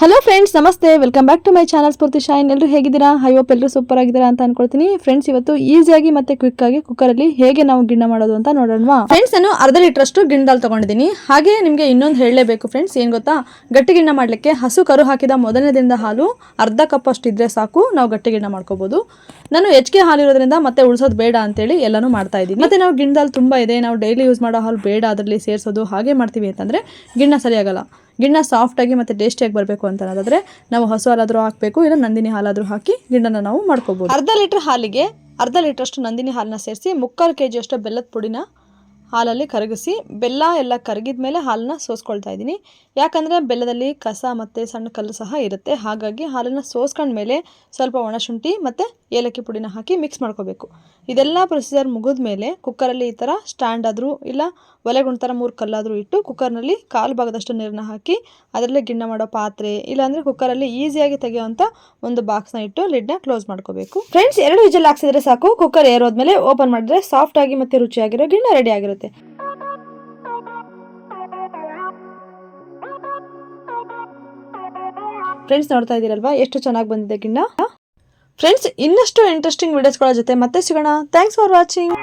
Hello friends ನಮಸ್ತೆ. Welcome back to my channel Spoorthi shine ಎಲ್ಲರೂ ಹೇಗಿದ್ದೀರಾ? ಹೋಪ್ ಎಲ್ಲರೂ ಸೂಪರ್ ಆಗಿದ್ದೀರಾ ಅಂತ ಅನ್ಕೊಳ್ತೀನಿ. ಫ್ರೆಂಡ್ಸ್ ಇವತ್ತು ಈಸಿಯಾಗಿ ಮತ್ತೆ ಕ್ವಿಕ್ ಆಗಿ ಕುಕ್ಕರ್ ಅಲ್ಲಿ ಹೇಗೆ ನಾವು ಗಿಣ್ಣ ಮಾಡೋದು ಅಂತ ನೋಡೋಣ ಫ್ರೆಂಡ್ಸ್ ನಾನು ಅರ್ಧ ಲೀಟರ್ ಅಷ್ಟು ತಗೊಂಡಿದ್ದೀನಿ. ಹಾಗೆ ನಿಮಗೆ ಇನ್ನೊಂದು ಹೇಳಲೇಬೇಕು ಫ್ರೆಂಡ್ಸ್ ಏನು ಗೊತ್ತಾ? ಗಟ್ಟಿ ಗಿಣ್ಣ ಮಾಡ್ಲಿಕ್ಕೆ ಹಸು ಕರು ಹಾಕಿದ ಮೊದಲನೇ ದಿನದ ಹಾಲು ಅರ್ಧ ಕಪ್ ಅಷ್ಟು ಇದ್ರೆ ಸಾಕು, ನಾವು ಗಟ್ಟಿ ಗಿಣ್ಣ ಮಾಡ್ಕೋಬಹುದು ನಾನು ಹೆಚ್ಚಿಗೆ ಹಾಲು ಇರೋದ್ರಿಂದ ಮತ್ತೆ ಉಳಿಸೋದು ಬೇಡ ಅಂತೇಳಿ ಎಲ್ಲಾನು ಮಾಡ್ತಾ ಇದ್ದೀನಿ. ಮತ್ತೆ ನಾವು ಗಿಣ್ಣದಲ್ಲಿ ತುಂಬಾ ಇದೆ, ನಾವು ಡೈಲಿ ಯೂಸ್ ಮಾಡೋ ಹಾಲು ಬೇಡ ಅದರಲ್ಲಿ ಸೇರಿಸೋದು ಹಾಗೆ ಮಾಡ್ತೀವಿ ಅಂತಂದ್ರೆ ಗಿಣ್ಣ ಸರಿಯಾಗಲ್ಲ. ಗಿಣ್ಣ ಸಾಫ್ಟಾಗಿ ಮತ್ತು ಟೇಸ್ಟಿಯಾಗಿ ಬರಬೇಕು ಅಂತ ಅನ್ನೋದಾದ್ರೆ ನಾವು ಹಸು ಹಾಲಾದರೂ ಹಾಕಬೇಕು, ಇಲ್ಲ ನಂದಿನಿ ಹಾಲಾದರೂ ಹಾಕಿ ಗಿಣ್ಣನ ನಾವು ಮಾಡ್ಕೋಬಹುದು ಅರ್ಧ ಲೀಟರ್ ಹಾಲಿಗೆ ಅರ್ಧ ಲೀಟರ್ ನಂದಿನಿ ಹಾಲನ್ನ ಸೇರಿಸಿ ಮುಕ್ಕಾಲು ಕೆ ಜಿಯಷ್ಟು ಬೆಲ್ಲದ ಪುಡಿನ ಹಾಲಲ್ಲಿ ಕರಗಿಸಿ ಬೆಲ್ಲ ಎಲ್ಲ ಕರಗಿದ ಮೇಲೆ ಹಾಲನ್ನ ಸೋಸ್ಕೊಳ್ತಾ ಇದ್ದೀನಿ. ಯಾಕಂದರೆ ಬೆಲ್ಲದಲ್ಲಿ ಕಸ ಮತ್ತು ಸಣ್ಣ ಕಲ್ಲು ಸಹ ಇರುತ್ತೆ. ಹಾಗಾಗಿ ಹಾಲನ್ನು ಸೋಸ್ಕೊಂಡ ಮೇಲೆ ಸ್ವಲ್ಪ ಒಣಶುಂಠಿ ಮತ್ತು ಏಲಕ್ಕಿ ಪುಡಿನ ಹಾಕಿ ಮಿಕ್ಸ್ ಮಾಡ್ಕೋಬೇಕು. ಇದೆಲ್ಲ ಪ್ರೊಸೀಜರ್ ಮುಗಿದ ಮೇಲೆ ಕುಕ್ಕರಲ್ಲಿ ಈ ಥರ ಸ್ಟ್ಯಾಂಡ್ ಆದರೂ ಇಲ್ಲ ಒಲೆಗೊಂಥರ ಥರ ಮೂರು ಕಲ್ಲಾದರೂ ಇಟ್ಟು ಕುಕ್ಕರ್ನಲ್ಲಿ ಕಾಲು ಭಾಗದಷ್ಟು ನೀರನ್ನ ಹಾಕಿ ಅದರಲ್ಲೇ ಗಿಣ್ಣ ಮಾಡೋ ಪಾತ್ರೆ, ಇಲ್ಲಾಂದರೆ ಕುಕ್ಕರಲ್ಲಿ ಈಸಿಯಾಗಿ ತೆಗೆಯುವಂಥ ಒಂದು ಬಾಕ್ಸ್ನ ಇಟ್ಟು ಲಿಡ್ನ ಕ್ಲೋಸ್ ಮಾಡ್ಕೋಬೇಕು. ಫ್ರೆಂಡ್ಸ್ ಎರಡು ವಿಜಲ್ ಹಾಕ್ಸಿದ್ರೆ ಸಾಕು. ಕುಕ್ಕರ್ ಏರೋದ್ಮೇಲೆ ಓಪನ್ ಮಾಡಿದ್ರೆ ಸಾಫ್ಟ್ ಆಗಿ ಮತ್ತೆ ರುಚಿಯಾಗಿರೋ ಗಿಣ್ಣ ರೆಡಿ ಆಗಿರುತ್ತೆ. ಫ್ರೆಂಡ್ಸ್ ನೋಡ್ತಾ ಇದ್ದೀರಲ್ವಾ? ಎಷ್ಟು ಚೆನ್ನಾಗಿ ಬಂದಿದೆ ಗಿಣ್ಣ? ಫ್ರೆಂಡ್ಸ್ ಇನ್ನಷ್ಟು ಇಂಟ್ರೆಸ್ಟಿಂಗ್ ವಿಡಿಯೋಸ್ಗಳ ಜೊತೆ ಮತ್ತೆ ಸಿಗೋಣ. Thanks for watching